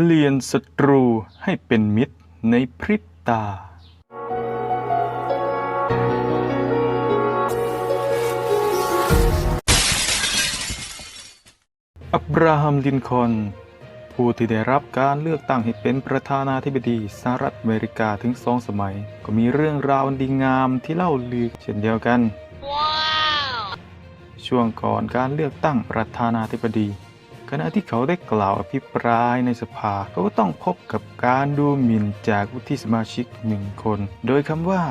เปลี่ยนศัตรูให้เป็นมิตรในพริบตา อับราฮัม ลินคอล์นผู้ที่ได้รับการเลือกตั้งให้เป็นประธานาธิบดีสหรัฐอเมริกาถึงสองสมัย ก็มีเรื่องราวอันดีงามที่เล่าลือเช่นเดียวกันช่วงก่อนการเลือกตั้งประธานาธิบดี ขณะที่เขาได้กล่าวอภิปรายในสภา เขาก็ต้องพบกับการดูหมิ่นจากวุฒิสมาชิกหนึ่งคน โดยคำว่า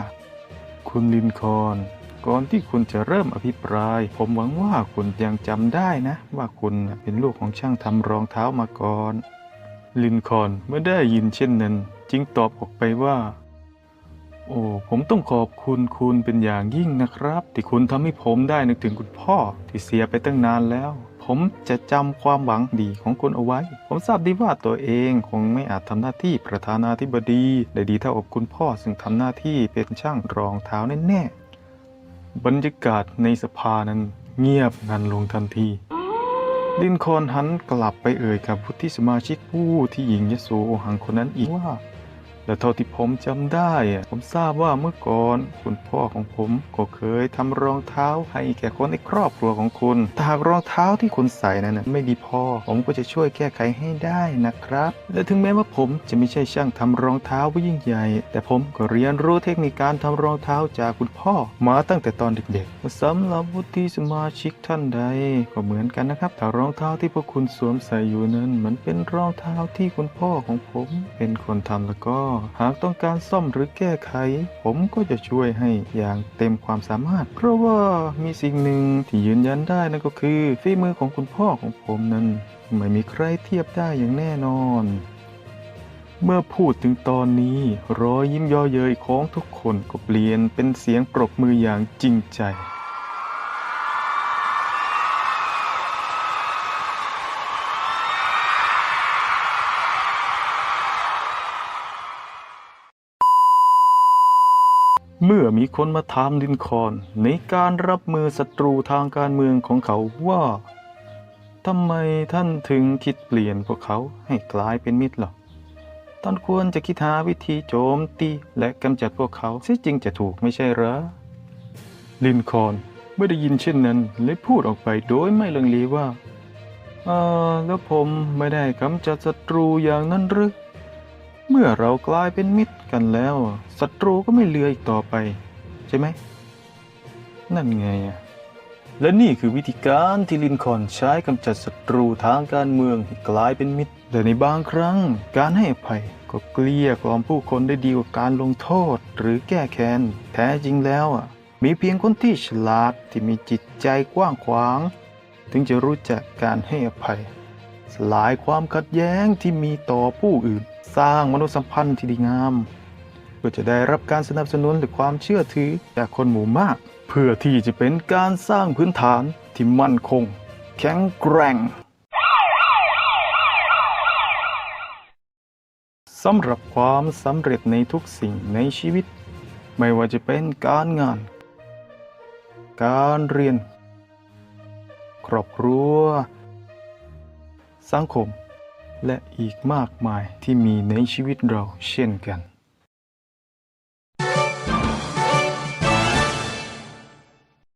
คุณลินคอนก่อนที่คุณจะเริ่มอภิปราย ผมหวังว่าคุณยังจำได้นะ ว่าคุณเป็นลูกของช่างทำรองเท้ามาก่อน ลินคอนเมื่อได้ยินเช่นนั้น จึงตอบออกไปว่า โอ้ผมต้องขอบคุณคุณเป็นอย่างยิ่งนะครับ ที่คุณทำให้ผมได้นึกถึงคุณพ่อที่เสียไปตั้งนานแล้ว ผมจะจำความหวังดีของคุณเอาไว้ ผมทราบดีว่าตัวเองคงไม่อาจทำหน้าที่ประธานาธิบดี ได้ดีเท่ากับคุณพ่อซึ่งทำหน้าที่เป็นช่างรองเท้าแน่ๆบรรยากาศในสภานั้นเงียบงันลงทันทีลินคอนหันกลับไปเอ่ยกับผู้ที่สมาชิกผู้ที่หญิงยโสโอหังคนนั้นอีกว่า และเท่าที่ผมจำได้ ผมทราบว่าเมื่อก่อน คุณพ่อของผมก็เคยทำรองเท้าให้แก่คนในครอบครัวของคุณแต่หากรองเท้าที่คุณใส่นั้นไม่ดีพอ ผมก็จะช่วยแก้ไขให้ได้นะครับ และถึงแม้ว่าผมจะไม่ใช่ช่างทำรองเท้าผู้ยิ่งใหญ่ แต่ผมก็เรียนรู้เทคนิคการทำรองเท้าจากคุณพ่อ มาตั้งแต่ตอนเด็กๆสำหรับวุฒิสมาชิกท่านใด ก็เหมือนกันนะครับแต่รองเท้าที่พวกคุณสวมใส่อยู่นั้น มันเป็นรองเท้าที่คุณพ่อของผม เป็นคนทำแล้วก็หากต้องการซ่อมหรือแก้ไข ผมก็จะช่วยให้อย่างเต็มความสามารถ เพราะว่ามีสิ่งหนึ่งที่ยืนยันได้นั่นก็คือฝีมือของคุณพ่อของผมนั้น ไม่มีใครเทียบได้อย่างแน่นอน เมื่อพูดถึงตอนนี้รอยยิ้มย่อเย้ยของทุกคนก็เปลี่ยนเป็นเสียงปรบมืออย่างจริงใจ เมื่อมีคนมาถามลินคอนในการรับมือศัตรูทางการเมืองของเขาว่าทำไมท่านถึงคิดเปลี่ยนพวกเขาให้กลายเป็นมิตรล่ะท่านควรจะคิดหาวิธีโจมตีและกำจัดพวกเขาซิจริงจะถูกไม่ใช่เหรอ ลินคอนเมื่อได้ยินเช่นนั้นเลยพูดออกไปโดยไม่ลังเลว่าเออแล้วผมไม่ได้กำจัดศัตรูอย่างนั้นหรือ เมื่อเรากลายเป็นมิตรกันแล้วศัตรูก็ไม่เหลืออีกต่อไป ใช่ไหม นั่นไงอะและนี่คือวิธีการที่ลินคอนใช้กำจัดศัตรูทางการเมืองให้กลายเป็นมิตร แต่ในบางครั้งการให้อภัยก็เกลี้ยกล่อมผู้คนได้ดีกว่าการลงโทษหรือแก้แค้น แท้จริงแล้วอะมีเพียงคนที่ฉลาดที่มีจิตใจกว้างขวาง ถึงจะรู้จักการให้อภัย สลายความขัดแย้งที่มีต่อผู้อื่น สร้างมนุษยสัมพันธ์ที่ดีงาม เพื่อจะได้รับการสนับสนุนหรือความเชื่อถือจากคนหมู่มาก เพื่อที่จะเป็นการสร้างพื้นฐานที่มั่นคง แข็งแกร่งสำหรับความสำเร็จในทุกสิ่งในชีวิต ไม่ว่าจะเป็นการงาน การเรียน ครอบครัว สังคม และอีกมากมายที่มีในชีวิตเราเช่นกัน